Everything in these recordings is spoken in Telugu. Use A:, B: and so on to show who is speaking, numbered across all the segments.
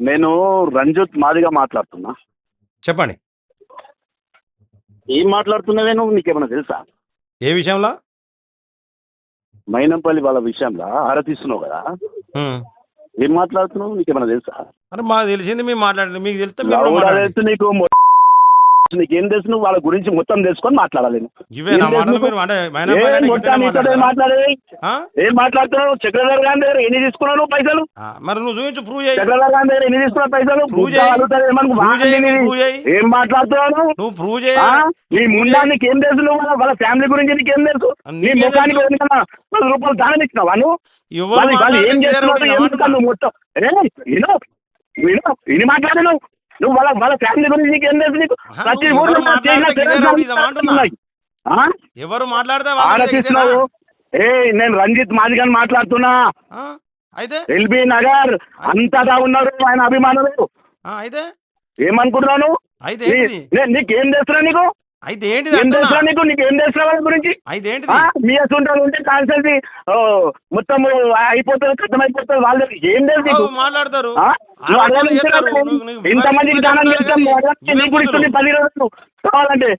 A: నేను రంజిత్ మాదిగా మాట్లాడుతున్నా.
B: చెప్పండి.
A: ఏం మాట్లాడుతున్నావే నువ్వు? నీకేమైనా తెలుసా?
B: ఏ విషయంలో?
A: మైనంపల్లి వాళ్ళ విషయంలో ఆరతిస్తున్నావు కదా. ఏం మాట్లాడుతున్నావు? నీకేమైనా తెలుసా?
B: అరే మాకు తెలిసింది మేము మాట్లాడండి మీకు తెలిస్తే మీరు కూడా
A: లౌడా
B: మాట్లాడండి.
A: తెలుసు నీకు నీకేం తెలుసు? నువ్వు వాళ్ళ గురించి మొత్తం తెలుసుకొని మాట్లాడాలి? మాట్లాడేది? ఏం మాట్లాడుతున్నావు? చక్రధర్ గారి దగ్గర ఎన్ని తీసుకున్నావు పైసలు?
B: ఆ, మరి నువ్వు చూపించు ప్రూవ్ చేయి.
A: చక్రధర్ దగ్గర ఎన్ని తీసుకున్నావు పైసలు. ఏం మాట్లాడుతున్నావు నువ్వు?
B: నువ్వు ప్రూవ్ చేయి.
A: ఆ? నీ ముందా నీకేం తెలుసు నువ్వు? వాళ్ళ- ఫ్యామిలీ గురించి నీకేం తెలుసు? నీ
B: నీకేం
A: ముఖానికి పది రూపాయలు దానం ఇచ్చినావా నువ్వు? ఏం నువ్వు మొత్తం. విను నువ్వు వాళ్ళ వాళ్ళ ఫ్యామిలీ గురించి నీకు ఏం తెలుసు నీకు? ప్రతి ఊర్లో
B: ఎవరు మాట్లాడితే
A: ఆలోచిస్తున్నావు ఏ నేను రంజిత్ మాదిగాని మాట్లాడుతున్నా?
B: అయితే?
A: ఎల్బీ నగర్ అంతటా ఉన్నారు ఆయన అభిమానులు.
B: అయితే?
A: నే- నీకేం చేస్తున్నా నీకు?
B: అయితే ఏంటిది
A: ఏం
B: అంటున్నా?
A: చేస్తున్నా నీకు? నీకు ఏం చేస్తున్నా వాళ్ళ గురించి?
B: అయితే
A: ఆ,
B: ఏంటిది
A: మీ అసలు ఉంటే కాన్సల్టీ మొత్తం అయిపోతుంది కథం అయిపోతుంది వాళ్ళ ఏం లేదు నీకు?
B: అవు, మాట్లాడతారు.
A: ఇంతమందికి దానం చేస్తాం. పది రోజులు కావాలంటే?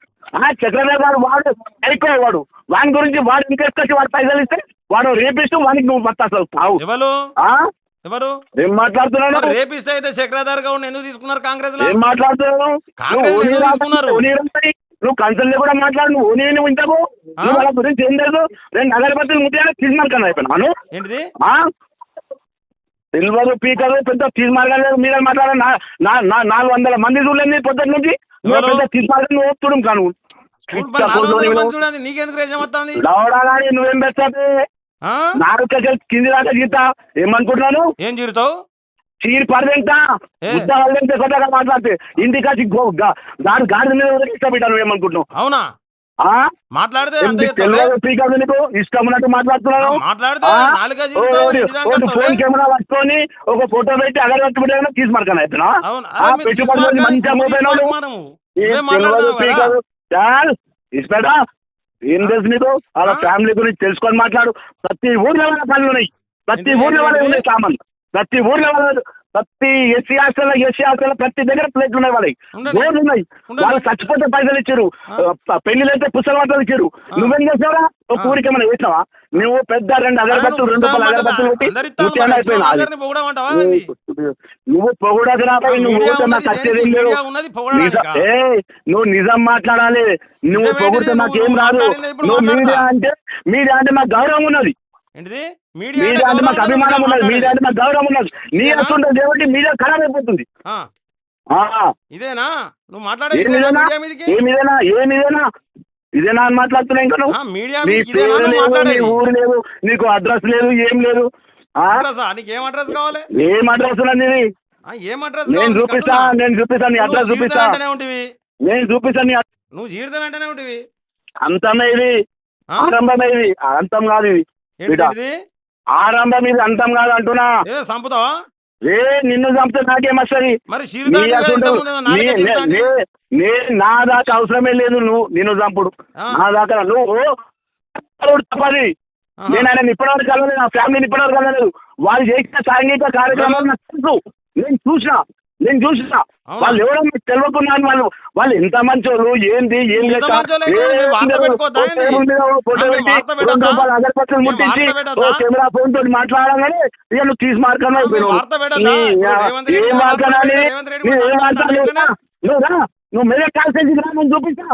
A: గారు వాడు వాని గురించి వాడు వాడు పైసలు ఇస్తే వాడు రేపిస్తూ వానికి నువ్వు మొత్తం అసలు
B: ఎవరు? ఎవరు?
A: ఏం నువ్వు?
B: రేపిస్తే అయితే చక్రధారి గౌడ్ ఎందుకు తీసుకున్నారు కాంగ్రెస్లో
A: ఏం
B: కాంగ్రెస్
A: ఓనీ
B: తీసుకున్నారు?
A: నువ్వు కన్సల్ట్ కూడా మాట్లాడు నువ్వు నువ్వు ఇంతకు
B: ఆ?
A: నువ్వు వాళ్ళ గురించి ఏం తెలుసు? రెండు అగరబత్తులు ముట్టాను తీసుమార్కన్నా అయిపోయినాను
B: ఏంటిది?
A: ఆ? సిల్వర్ పీకర్ పెద్ద తీసుమార్గాలు మీద మాట్లాడ నాలుగు వందల మంది చూడలేదు పొద్దున్న నుంచి నువ్వు? పెద్ద
B: రేజం వస్తుంది
A: లవడా కానీ నువ్వేం
B: ఆ?
A: నాలుగు కింది దాకా గీత ఏమనుకుంటున్నాను
B: ఏం చీరుతావు
A: చీరి పడదెంట వాళ్ళంటే కొత్తగా మాట్లాడితే ఇంటికి వచ్చి దాని గాడి మీద ఇష్టపెట్టాను నువ్వేమనుకుంటున్నావు
B: అవునా? మాట్లాడితే
A: నీకు? ఇష్టం ఉన్నట్టు మాట్లాడుతున్నాను? ఫోన్ కెమెరా పట్టుకొని ఒక ఫోటో పెట్టి అగరబత్తి పెట్టాను తీసుమార్కాను అయిపోయినా మంచిగా ఏం తెలుసు నీకు?
B: ఆ?
A: ఫ్యామిలీ గురించి తెలుసుకొని మాట్లాడు. ప్రతి ఊర్లో పనులు ఉన్నాయి. ప్రతి ఊర్లో? ఉన్నాయి సామాన్ ప్రతి ఊర్లో ప్రతి ఎస్సీ హాస్టల్ ఎస్సీ హాస్టల్ ప్రతి దగ్గర ప్లేట్లు ఉన్నాయి వాళ్ళకి. బోర్డు ఉన్నాయి. వాళ్ళు చచ్చిపోతే పైసలు ఇచ్చారు
B: ఆ.
A: పెళ్ళిలు అయితే పుస్తకాలు మాటలు ఇచ్చారు. నువ్వేం చేసావురా ఒక. ఊరికి ఏమైనా చేసినావా నువ్వు పెద్ద రెండు అగరబత్తులు
B: నువ్వు
A: రెండు రూపాయల
B: పుస్తకం
A: అగరబత్తులు? పెట్టి? నువ్వు పొగడకు రాబాయి నువ్వు నాకు ఏం నువ్వు నిజం మాట్లాడాలి నువ్వు? పొగిడితే నాకేం
B: నువ్వు
A: రాదు నువ్వు. మీడియా అంటే మీడియా అంటే మాకు గౌరవం ఉన్నది
B: ఏంటిది? మీడియా
A: అంటే మాకు అభిమానం
B: ఉన్నది,
A: మీడియా. అంటే మాకు గౌరవం ఉన్నది. నీ కాబట్టి మీడియా ఖరాబ్ అయిపోతుంది.
B: ఇదేనా? నువ్వు మాట్లాడేది
A: ఏం
B: ఇదేనా?
A: అని మాట్లాడుతున్నా ఇంకా నువ్వు?
B: మీడియా
A: నీ ఊరు లేదు నీకు అడ్రస్ లేదు ఏం లేదు. ఆ?
B: అడ్రస్? నీకు ఏం అడ్రస్ కావాలి?
A: ఏం అడ్రస్ ఉన్నది
B: ఏం అడ్రస్
A: నేను చూపిస్తా. నేను చూపిస్తా నీ అడ్రస్ చూపిస్తా. నేను చూపిస్తా నీ అడ్రస్.
B: నువ్వు జీవితానంటేనే ఉంటివి.
A: అంతమే ఇది. అంతం కాదు ఇది.
B: ఏంటిది?
A: ఆరంభం ఇది అంతం కాదు అంటున్నా
B: ఏ సంపుతావా
A: ఏ నిన్ను చంపితే నాకేమొస్తుంది
B: మరి
A: నీ
B: చీరుతాంటివే
A: అసలు
B: ఇంతకు ముందు నాలుగే
A: నీ- దాకా అవసరమే లేదు నువ్వు నిన్ను చంపుడు. నా దాకా నువ్వు తప్పది. నేను ఆయన ఇప్పటివరకు కలవలేదు నా ఫ్యామిలీని ఇప్పటివరకు కలవలేదు వాళ్ళు చేసిన సాంఘిక కార్యక్రమాలు నాకు తెలుసు. నేను చూసిన. నేను చూసిన? వాళ్ళు ఎవరో మీకు తెలియకున్నాను వాళ్ళు వాళ్ళు ఎంత మంచోళ్ళు ఏంది ఏం
B: మీరు మీ
A: ముట్టించి? కెమెరా ఫోన్ తోటి మాట్లాడగానే ఇక నువ్వు తీసి మార్కన్నా
B: ఆ, మీ వార్త పెట్టొద్దా? ఇప్పుడు రేవంత్ రెడ్డి
A: ఏం మాట్లాడాలి? ఏం మాట్లాడాలి?
B: ఇట్లనే?
A: నువ్వు రా నువ్వు మెదక్ కాన్సెన్స్ రా నేను చూపిస్తా.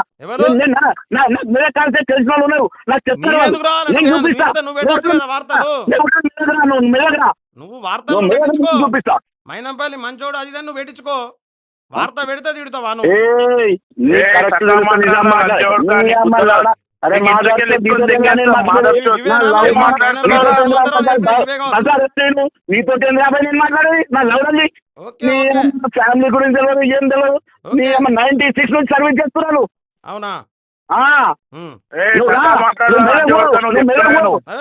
A: నాకు మెదక్ కాన్సెన్స్ తెలిసిన వాళ్ళు ఉన్నారు. నాకు
B: రావాలి?
A: నేను చూపిస్తా.
B: నువ్వు వార్తలు.
A: నువ్వు మెదక్ రా, నువ్వు మెదక్ రా.
B: నువ్వు వార్తలు
A: నువ్వు
B: నువ్వు
A: మెదక్
B: పెట్టించుకో
A: నుంచి చూపిస్తా.
B: మైనంపల్లి మంచోడు అది నువ్వు పెట్టించుకో వార్త పెడితే తిడతావా నువ్వు?
A: మాట్లాడేది. ఫ్యామిలీ గురించి తెలియదు ఏం తెలియదు నైన్టీ సిక్స్ నుంచి సర్వీస్ చేస్తున్నాను.
B: అవునా?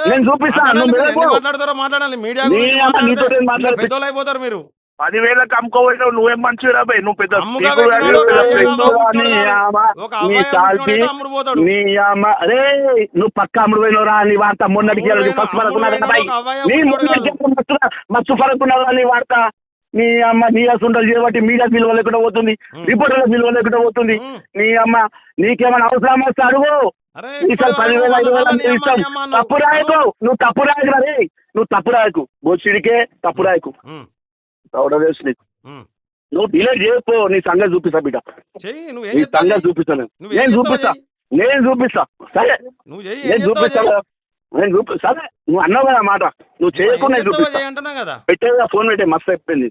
A: నేను? చూపిస్తా
B: మాట్లాడాలి
A: నువ్వు
B: మీరు
A: మెదక్
B: ఎన్ని
A: పో.
B: మాట్లాడతారో మాట్లాడాలి మీడియా? పెద్దోళ్ళు అయిపోతారు మీరు.
C: పదివేలకు అమ్ముకోపోయినావు నువ్వేం మంచివి రాబాయ్ నువ్వు పెద్ద
A: అరే నువ్వు పక్క అమ్ముడు పోయినరా నీ వార్త మొన్నటికి ఫస్ట్ మొన్నటికి మస్తు పరకున్నదా నీ వార్త. నీ అమ్మ నీ అసుంటలు చేయబట్టి మీడియా విలువ లేకుండా పోతుంది.
B: ఉమ్.
A: రిపోర్టర్ల విలువ లేకుండా పోతుంది.
B: ఉమ్.
A: నీ అమ్మ నీకేమైనా అవసరం వస్తే అడుగు. పదివేల ఐదు వేల ఇష్టం. తప్పు రాయకు. నువ్వు తప్పు రాయకు రే నువ్వు తప్పు రాయకు. బొచ్చిడికే తప్పు రాయకు. రౌడవేస్ నీకు. నువ్వు డిలే చేయకపో నీ సంగతి చూపిస్తా బిడ్డ. నీ సంగతి. చూపిస్తాను నేను.
B: చెప్తావు
A: చూపిస్తా. నేను చూపిస్తా. సరే. నేను చూపిస్తా. నేను చూపి సరే. నువ్వు అన్నావు కదా మాట. నువ్వు చేయకుండా నేను చూపిస్తా. పెట్టేదా ఫోన్ పెట్టే మస్తు అయిపోయింది.